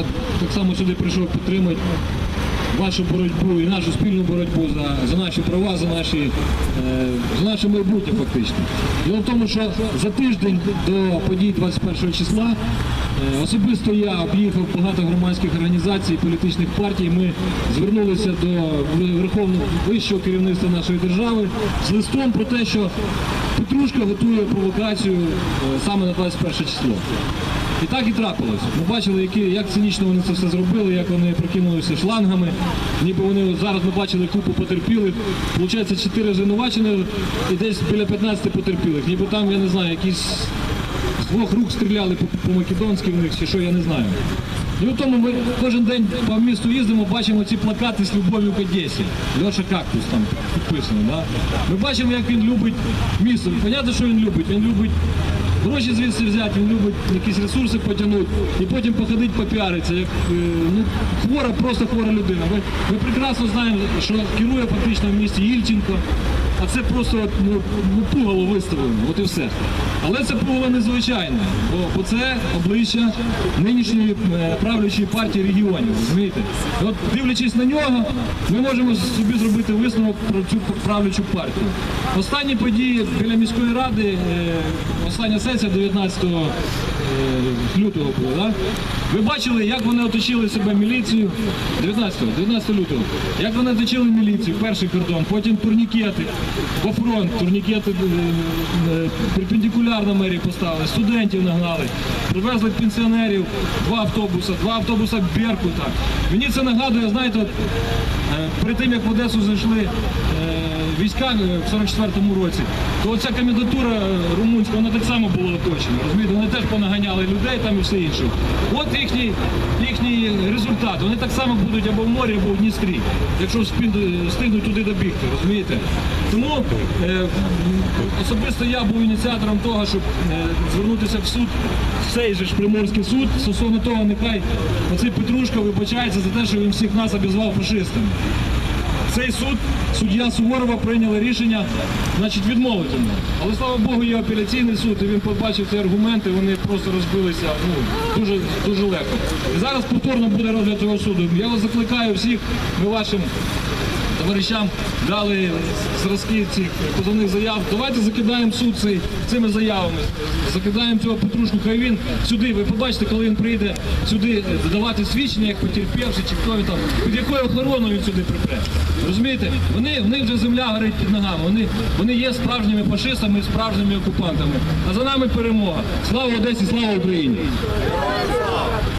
я так само сюди прийшов підтримати вашу боротьбу і нашу спільну боротьбу за, за наші права, за, наші, е, за наше майбутнє фактично. Діло в тому, що за тиждень до подій 21 числа е, особисто я об'їхав багато громадських організацій, політичних партій. Ми звернулися до Верховного вищого керівництва нашої держави з листом про те, що Петрушка готує провокацію е, саме на 21 число. І так і трапилось. Ми бачили, які, як цинічно вони це все зробили, як вони прокинулися шлангами. Ніби вони зараз ми бачили купу потерпілих. Получається, 4 звинувачених і десь біля 15 потерпілих. Ніби там, я не знаю, якісь з двох рук стріляли по македонськи в них чи що, я не знаю. І в тому ми кожен день по місту їздимо, бачимо ці плакати з любов'ю к Одесі. Льоша Кактус там підписано. Да? Ми бачимо, як він любить місто. Понятно, що він любить. Він любить гроші звідси взяти, він любить якісь ресурси потягнути і потім походити попіаритися, як е, ну, хвора, просто хвора людина. Ми, ми прекрасно знаємо, що керує фактично в місті Ільченко, а це просто от, ну, ну, пугало виставлено, от і все. Але це пугало незвичайне, бо, це обличчя нинішньої е, правлячої партії регіонів. розумієте? І От дивлячись на нього, ми можемо собі зробити висновок про цю правлячу партію. Останні події біля міської ради, е, остання сесія 19 е, лютого була, да? ви бачили, як вони оточили себе міліцію 19, 19 лютого, як вони оточили міліцію, перший кордон, потім турнікети, по фронт, турнікети е, е, перпендикулярно мерії поставили, студентів нагнали, привезли пенсіонерів, два автобуси, два автобуса Беркута. Мені це нагадує, знаєте, е, перед тим як в Одесу зайшли е, війська е, в 44-му році, то оця комендатура е, румунська, вона так само була оточена. Розумієте, вони теж понаганяли людей там і все інше. От їхній, їхній результат. Вони так само будуть або в морі, або в Дністрі, якщо вспін- встигнуть туди добігти, розумієте? Тому е, особисто я був ініціатором того, щоб е, звернутися в суд, в цей же ж Приморський суд, стосовно того, нехай оцей Петрушка вибачається за те, що він всіх нас обізвав фашистами. Цей суд, суддя Суворова прийняли рішення, значить, відмовити мене. Але слава Богу, є апеляційний суд, і він побачив ці аргументи, вони просто розбилися ну, дуже, дуже легко. І зараз повторно буде розгляд цього суду. Я вас закликаю всіх, ми вашим товаришам дали зразки цих позовних заяв. Давайте закидаємо суд цей, цими заявами. Закидаємо цього Петрушку, хай він сюди. Ви побачите, коли він прийде сюди давати свідчення, як потерпівши, чи хто він там, під якою охороною він сюди припре. Розумієте? Вони, в них вже земля горить під ногами. Вони, вони є справжніми фашистами, справжніми окупантами. А за нами перемога. Слава Одесі, слава Україні!